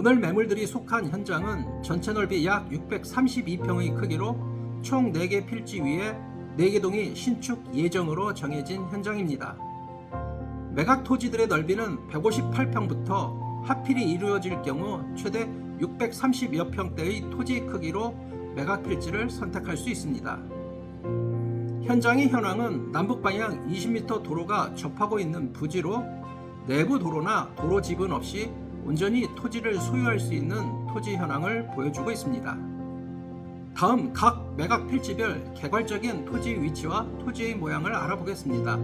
오늘 매물들이 속한 현장은 전체 넓이 약 632평의 크기로 총 4개 필지 위에 4개 동이 신축 예정으로 정해진 현장입니다. 매각 토지들의 넓이는 158평부터 하필이 이루어질 경우 최대 630여 평대의 토지 크기로 매각 필지를 선택할 수 있습니다. 현장의 현황은 남북 방향 20m 도로가 접하고 있는 부지로 내부 도로나 도로 지분 없이 온전히 토지를 소유할 수 있는 토지 현황을 보여주고 있습니다. 다음 각 매각 필지별 개괄적인 토지 위치와 토지의 모양을 알아보겠습니다.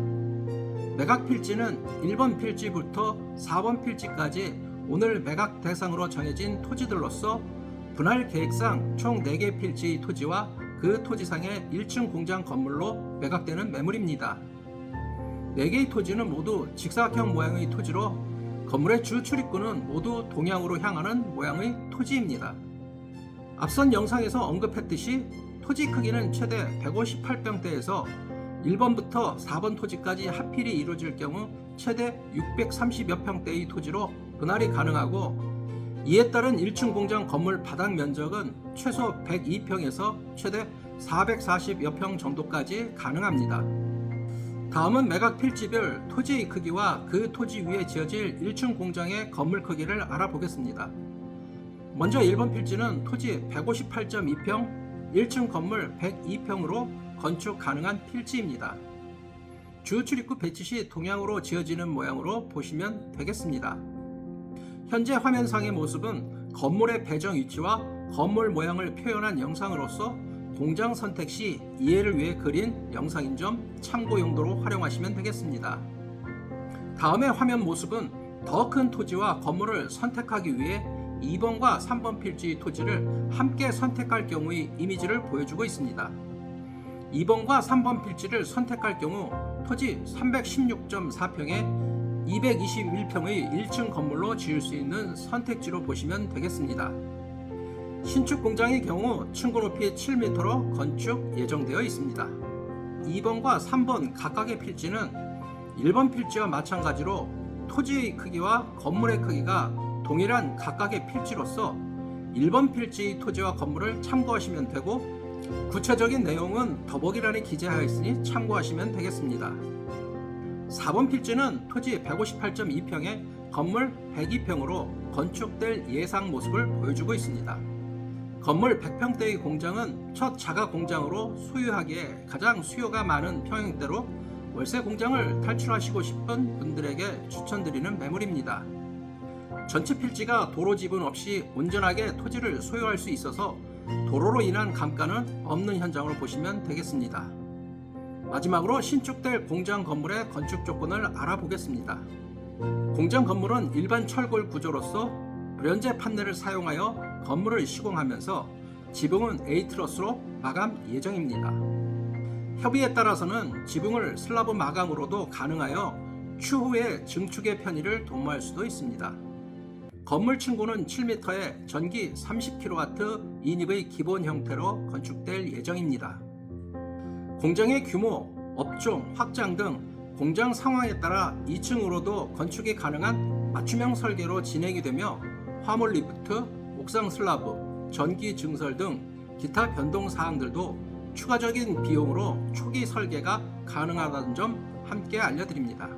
매각 필지는 1번 필지부터 4번 필지까지 오늘 매각 대상으로 정해진 토지들로서 분할 계획상 총 4개 필지의 토지와 그 토지상의 1층 공장 건물로 매각되는 매물입니다. 4개의 토지는 모두 직사각형 모양의 토지로 건물의 주 출입구는 모두 동향으로 향하는 모양의 토지입니다. 앞선 영상에서 언급했듯이 토지 크기는 최대 158평대에서 1번부터 4번 토지까지 하필이 이루어질 경우 최대 630여 평대의 토지로 분할이 가능하고 이에 따른 1층 공장 건물 바닥 면적은 최소 102평에서 최대 440여 평 정도까지 가능합니다. 다음은 매각 필지별 토지의 크기와 그 토지 위에 지어질 1층 공장의 건물 크기를 알아보겠습니다. 먼저 1번 필지는 토지 158.2평, 1층 건물 102평으로 건축 가능한 필지입니다. 주 출입구 배치 시 동향으로 지어지는 모양으로 보시면 되겠습니다. 현재 화면상의 모습은 건물의 배정 위치와 건물 모양을 표현한 영상으로서 공장 선택 시 이해를 위해 그린 영상인 점 참고 용도로 활용하시면 되겠습니다. 다음의 화면 모습은 더 큰 토지와 건물을 선택하기 위해 2번과 3번 필지 토지를 함께 선택할 경우의 이미지를 보여주고 있습니다. 2번과 3번 필지를 선택할 경우 토지 316.4평에 221평의 1층 건물로 지을 수 있는 선택지로 보시면 되겠습니다. 신축 공장의 경우 층고 높이 7m로 건축 예정되어 있습니다. 2번과 3번 각각의 필지는 1번 필지와 마찬가지로 토지의 크기와 건물의 크기가 동일한 각각의 필지로서 1번 필지의 토지와 건물을 참고하시면 되고 구체적인 내용은 더보기란에 기재하여 있으니 참고하시면 되겠습니다. 4번 필지는 토지 158.2평에 건물 102평으로 건축될 예상 모습을 보여주고 있습니다. 건물 100평대의 공장은 첫 자가 공장으로 소유하기에 가장 수요가 많은 평형대로 월세 공장을 탈출하시고 싶은 분들에게 추천드리는 매물입니다. 전체 필지가 도로 지분 없이 온전하게 토지를 소유할 수 있어서 도로로 인한 감가는 없는 현장으로 보시면 되겠습니다. 마지막으로 신축될 공장 건물의 건축 조건을 알아보겠습니다. 공장 건물은 일반 철골 구조로서 브련제 판넬을 사용하여 건물을 시공하면서 지붕은 에이트러스로 마감 예정입니다. 협의에 따라서는 지붕을 슬라브 마감으로도 가능하여 추후에 증축의 편의를 도모할 수도 있습니다. 건물 층고는 7m에 전기 30kW 인입의 기본 형태로 건축될 예정입니다. 공장의 규모, 업종, 확장 등 공장 상황에 따라 2층으로도 건축이 가능한 맞춤형 설계로 진행이 되며 화물 리프트, 옥상 슬라브, 전기 증설 등 기타 변동 사항들도 추가적인 비용으로 초기 설계가 가능하다는 점 함께 알려드립니다.